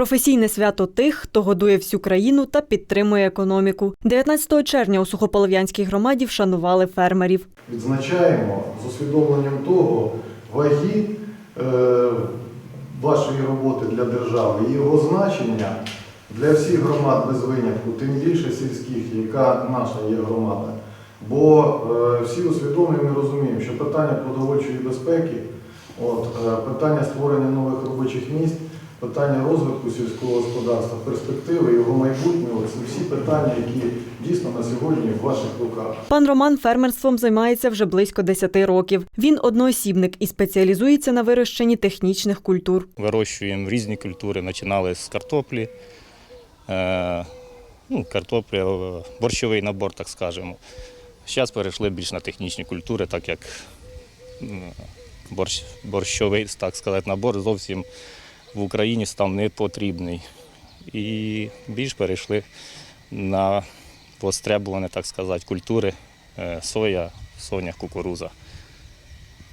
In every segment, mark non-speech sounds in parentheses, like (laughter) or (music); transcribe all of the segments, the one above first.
Професійне свято тих, хто годує всю країну та підтримує економіку. 19 червня у Сухополов'янській громаді вшанували фермерів. Відзначаємо з усвідомленням того ваги е, вашої роботи для держави і його значення для всіх громад без винятку, тим більше сільських, яка наша є громада. Бо е, всі усвідомлюємо і розуміємо, що питання продовольчої безпеки, от, е, питання створення нових робочих місць, питання розвитку сільського господарства, перспективи, його майбутнього це всі питання, які дійсно на сьогодні в ваших руках. Пан Роман фермерством займається вже близько 10 років. Він одноосібник і спеціалізується на вирощенні технічних культур. Вирощуємо різні культури. Починали з картоплі, е, ну, картоплі, е, борщовий набор, так скажемо. Зараз перейшли більш на технічні культури, так як борщ, борщовий, так сказати, набор зовсім в Україні став не потрібний. І більш перейшли на постребувані, так сказати, культури е, соя, соня, кукуруза,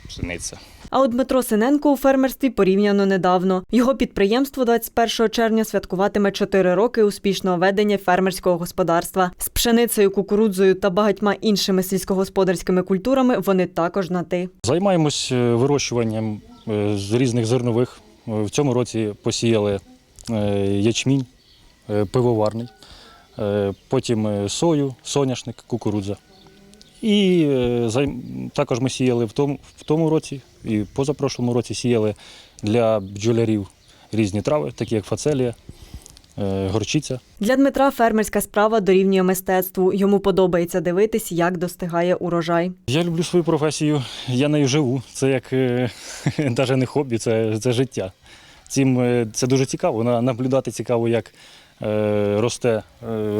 пшениця. А от Дмитро Синенко у фермерстві порівняно недавно. Його підприємство 21 червня святкуватиме 4 роки успішного ведення фермерського господарства. З пшеницею, кукурудзою та багатьма іншими сільськогосподарськими культурами вони також на ти. Займаємось е, вирощуванням е, з різних зернових. В цьому році посіяли е, ячмінь е, пивоварний, е, потім сою, соняшник, кукурудза. І також ми сіяли в тому, в тому році і позапрошлому році сіяли для бджолярів різні трави, такі як фацелія, горчиця. Для Дмитра фермерська справа дорівнює мистецтву. Йому подобається дивитись, як достигає урожай. Я люблю свою професію, я нею живу. Це як (laughs) навіть не хобі, це, це життя. Цим е, це дуже цікаво. Наблюдати цікаво, як е, росте е,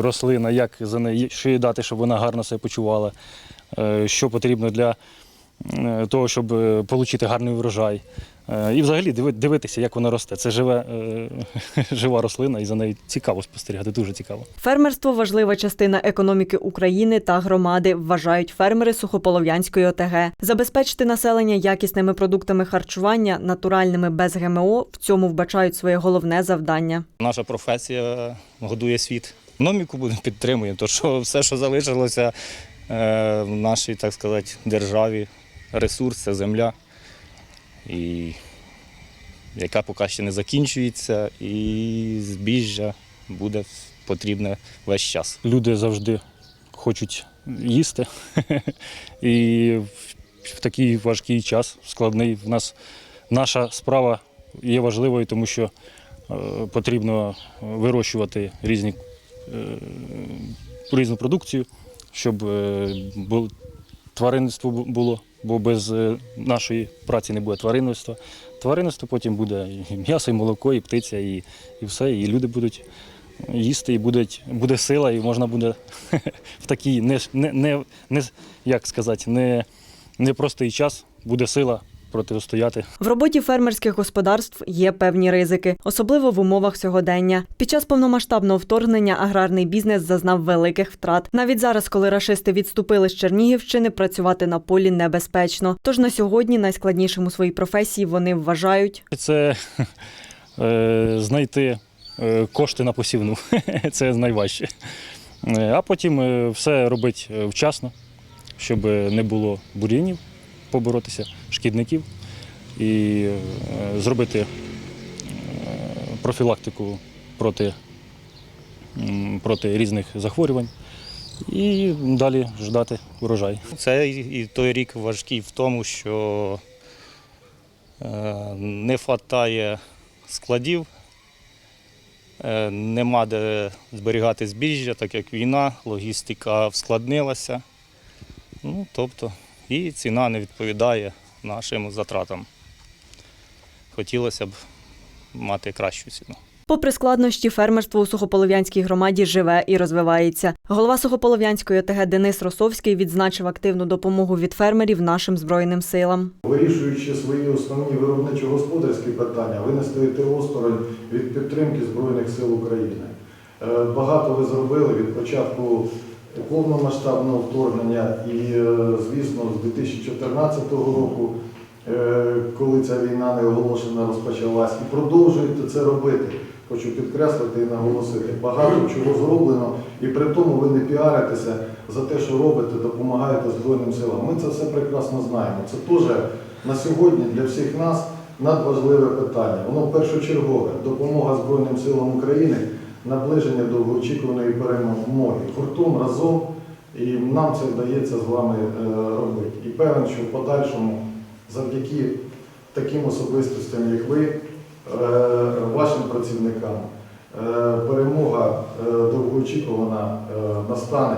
рослина, як за неї що їй дати, щоб вона гарно себе почувала, е, що потрібно для е, того, щоб отримати гарний врожай. Е, і взагалі дивитися, як вона росте. Це живе, е, (laughs) жива рослина, і за нею цікаво спостерігати, дуже цікаво. Фермерство важлива частина економіки України та громади, вважають фермери Сухополов'янської ОТГ. Забезпечити населення якісними продуктами харчування, натуральними без ГМО в цьому вбачають своє головне завдання. Наша професія годує світ. Економіку будемо підтримуємо, то що все, що залишилося е, в нашій, так сказати, державі, ресурс це земля, і яка поки ще не закінчується, і збіжжя буде потрібне весь час. люди завжди хочуть їсти. (laughs) І в- такий важкий час, складний, в нас наша справа є важливою, тому що е, потрібно вирощувати різні, е, різну продукцію, щоб е, тваринництво було, бо без е, нашої праці не буде тваринництва. Тваринництво потім буде і м'ясо, і молоко, і птиця, і, і все, і люди будуть їсти, і будуть, буде сила, і можна буде (laughs) в такий не, не, не, як сказати, не, непростий час буде сила протистояти В роботі фермерських господарств є певні ризики, особливо в умовах сьогодення. Під час повномасштабного вторгнення аграрний бізнес зазнав великих втрат. Навіть зараз, коли рашисти відступили з Чернігівщини, працювати на полі небезпечно. Тож на сьогодні найскладнішим у своїй професії вони вважають Це (laughs) е, знайти е, кошти на посівну. (laughs) Це найважче. Е, А потім е, все робити вчасно, щоб не було бур'янів, поборотися, шкідників і е, зробити е, профілактику проти, проти різних захворювань і далі ждати урожай. Це і той рік важкий в тому, що е, не вистачає складів, нема де зберігати збіжжя, так як війна, логістика вскладнилася. Ну, тобто, і ціна не відповідає нашим затратам. Хотілося б мати кращу ціну. Попри складнощі, фермерство у Сухополов'янській громаді живе і розвивається. Голова Сухополов'янської ОТГ Денис Росовський відзначив активну допомогу від фермерів нашим збройним силам. Вирішуючи свої основні виробничо-господарські питання, ви не стоїте осторонь від підтримки Збройних сил України. Е, Багато ви зробили від початку повномасштабного вторгнення і, е, звісно, з 2014 року, е, коли ця війна неоголошена розпочалась, і продовжуєте це робити. хочу підкреслити і наголосити. Багато чого зроблено, і при тому ви не піаритеся за те, що робите, допомагаєте Збройним силам. Ми це все прекрасно знаємо. Це теж на сьогодні для всіх нас надважливе питання. Воно першочергове допомога Збройним силам України, наближення довгоочікуваної перемоги. Гуртом разом і нам це вдається з вами е, робити. І певен, що в подальшому, завдяки таким особистостям, як ви, е, вашим працівникам, е, перемога довгоочікувана настане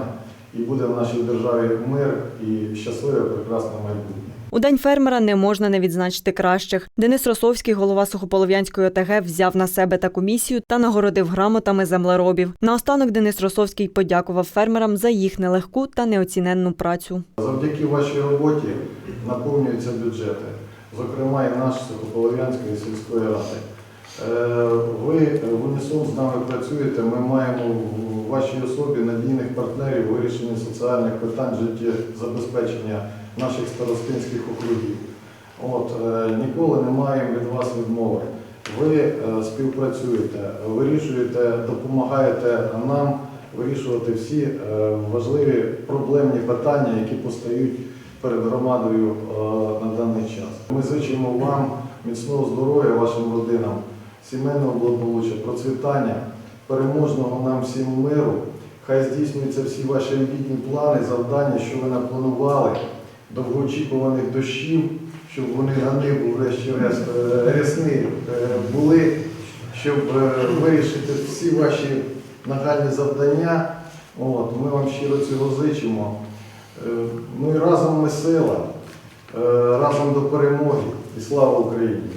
і буде в нашій державі мир і щасливе, прекрасне майбутнє. У день фермера не можна не відзначити кращих. Денис Росовський, голова Сухополов'янської ОТГ, взяв на себе таку місію та нагородив грамотами землеробів. Наостанок Денис Росовський подякував фермерам за їх нелегку та неоціненну працю. Завдяки вашій роботі наповнюються бюджети, зокрема і наш Сухополов'янської сільської ради. Е, Ви в унісон з нами працюєте. Ми маємо в вашій особі надійних партнерів у вирішенні соціальних питань життєзабезпечення наших старостинських округів. От, е, ніколи не маємо від вас відмови. Ви е, співпрацюєте, вирішуєте, допомагаєте нам вирішувати всі е, важливі проблемні питання, які постають перед громадою на даний час. Ми зичимо вам міцного здоров'я вашим родинам, сімейного благополуччя, процвітання, переможного нам всім миру. Хай здійснюються всі ваші амбітні плани, завдання, що ви напланували, довгоочікуваних дощів, щоб вони ганибу врешті-решт е, рясни е, були, щоб е, вирішити всі ваші нагальні завдання. От, ми вам щиро цього зичимо. Ну і разом ми сила, разом до перемоги і слава Україні!